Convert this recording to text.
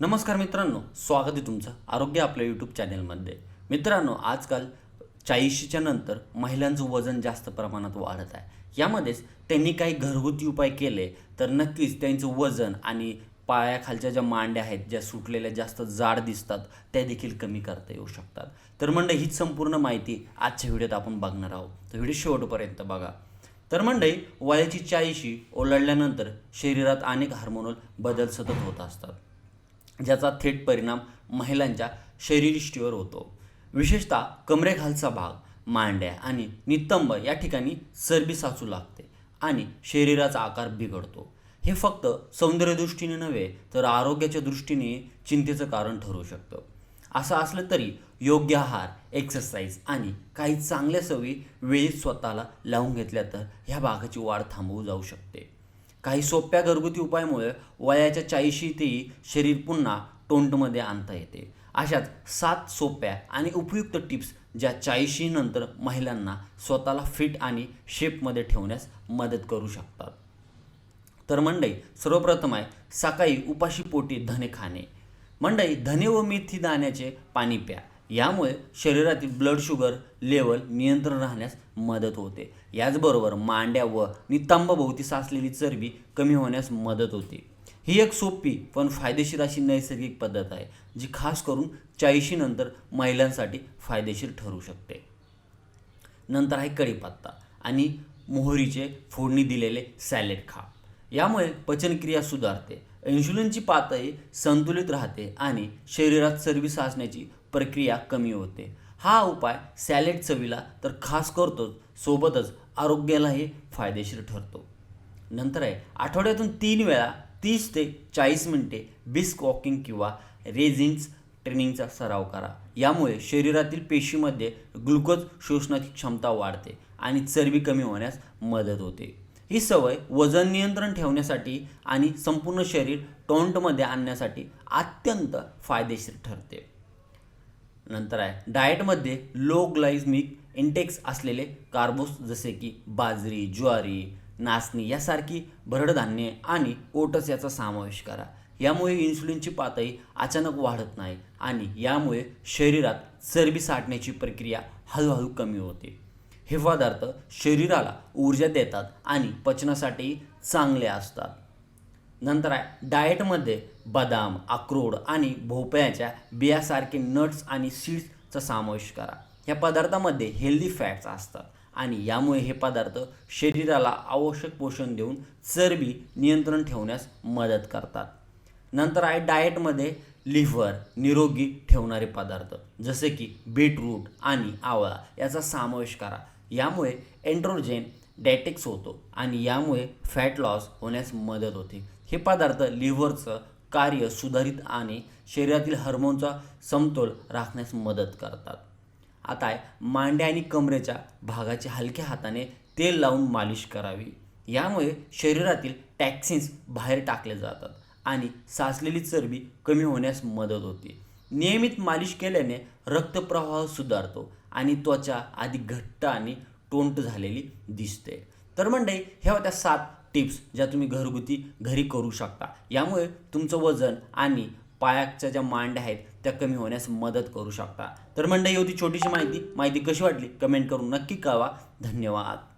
नमस्कार मित्रांनो स्वागत आहे तुमचं आरोग्य आपल्या यूट्यूब चॅनेलमध्ये मित्रांनो आजकाल चाळीशीच्या नंतर महिलांचं वजन जास्त प्रमाणात वाढत आहे. यामध्येच त्यांनी काही घरगुती उपाय केले तर नक्कीच त्यांचं वजन आणि पायाखालच्या ज्या मांड्या आहेत ज्या सुटलेल्या जास्त जाड दिसतात त्या देखील कमी करता येऊ शकतात. तर मंडळी हीच संपूर्ण माहिती आजच्या व्हिडिओत आपण बघणार आहोत. तर व्हिडिओ शेवटपर्यंत बघा. तर मंडळी वयाची चाळीशी ओलांडल्यानंतर शरीरात अनेक हार्मोनल बदल सतत होत असतात. ज्याचा थेट परिणाम महिलांच्या शरीरयष्टीवर होतो. विशेषतः कमरेखालचा भाग मांड्या आणि नितंब या ठिकाणी चरबी साचू लागते आणि शरीराचा आकार बिघडतो. हे फक्त सौंदर्यदृष्टीने नव्हे तर आरोग्याच्या दृष्टीने चिंतेचं कारण ठरू शकतं. असं असलं तरी योग्य आहार एक्सरसाइज आणि काही चांगल्या सवयी वेळीच स्वतःला लावून घेतल्या तर ह्या भागाची वाढ थांबवू जाऊ शकते. काही सोप्या घरगुती उपायामुळे वयाच्या चाळीशीतही शरीर पुन्हा टोंटमध्ये आणता येते. अशाच सात सोप्या आणि उपयुक्त टिप्स ज्या चाळीशीनंतर महिलांना स्वतःला फिट आणि शेपमध्ये ठेवण्यास मदत करू शकतात. तर मंडई सर्वप्रथम आहे सकाळी उपाशी पोटी धने खाणे. मंडई धने व मेथी दाण्याचे पाणी प्या. यामुळे शरीरातील ब्लड शुगर लेवल नियंत्रण राहण्यास मदत होते. याचबरोबर मांड्या व नितांबभोवती साचलेली चरबी कमी होण्यास मदत होते. ही एक सोपी पण फायदेशीर अशी नैसर्गिक पद्धत आहे जी खास करून चाळीशीनंतर महिलांसाठी फायदेशीर ठरू शकते. नंतर आहे कढीपत्ता आणि मोहरीचे फोडणी दिलेले सॅलेड खा. यामुळे पचनक्रिया सुधारते इन्शुलिनची पातळी संतुलित राहते आणि शरीरात चरबी साचण्याची प्रक्रिया कमी होते. हा उपाय सॅलेड चवीला तर खास करतोच सोबतच आरोग्यालाही फायदेशीर ठरतो. नंतर आहे आठवड्यातून तीन वेळा तीस ते चाळीस मिनिटे बिस्क वॉकिंग किंवा रेझिन्स ट्रेनिंगचा सराव करा. यामुळे शरीरातील पेशीमध्ये ग्लुकोज शोषणाची क्षमता वाढते आणि चरबी कमी होण्यास मदत होते. ही सवय वजन नियंत्रण ठेवण्यासाठी आणि संपूर्ण शरीर टोंटमध्ये आणण्यासाठी अत्यंत फायदेशीर ठरते. नंतर आहे डाएटमध्ये लो ग्लाइझमिक इंटेक्स असलेले कार्बोस जसे की बाजरी ज्वारी नाचणी यासारखी भरडधान्ये आणि ओटस याचा समावेश करा. यामुळे इन्सुलिनची पातळी अचानक वाढत नाही आणि यामुळे शरीरात चरबी साठण्याची प्रक्रिया हळूहळू कमी होते. हे पदार्थ शरीराला ऊर्जा देतात आणि पचनासाठी चांगले असतात. नंतर आहे डाएटमध्ये बदाम अक्रोड आणि भोपळ्याच्या बियासारखे नट्स आणि सीड्सचा समावेश करा. या पदार्थामध्ये हेल्दी फॅट्स असतात आणि यामुळे हे पदार्थ शरीराला आवश्यक पोषण देऊन चरबी नियंत्रण ठेवण्यास मदत करतात. नंतर आहे डाएटमध्ये लिव्हर निरोगी ठेवणारे पदार्थ जसे की बीटरूट आणि आवळा याचा समावेश करा. यामुळे एन्ड्रोजेन डॅटेक्स होतो आणि यामुळे फॅट लॉस होण्यास मदत होते. हे पदार्थ लिव्हरचं कार्य सुधारित आणि शरीरातील हार्मोनचा समतोल राखण्यास मदत करतात. आता आहे मांड्या आणि कमरेच्या भागाची हलक्या हाताने तेल लावून मालिश करावी. यामुळे शरीरातील टॅक्सिन्स बाहेर टाकले जातात आणि साचलेली चरबी कमी होण्यास मदत होते. नियमित मालिश केल्याने रक्तप्रवाह सुधारतो आणि त्वचा अधिक घट्ट आणि टोंट झालेली दिसते. तर मंडळी ह्या होत्या सात टिप्स ज्या तुम्ही घरगुती घरी करू शकता. यामुळे तुमचं वजन आणि पायाच्या ज्या मांड्या आहेत त्या कमी होण्यास मदत करू शकता. तर मंडळी होती छोटीशी माहिती. माहिती कशी वाटली? कमेंट करून नक्की कळवा. धन्यवाद.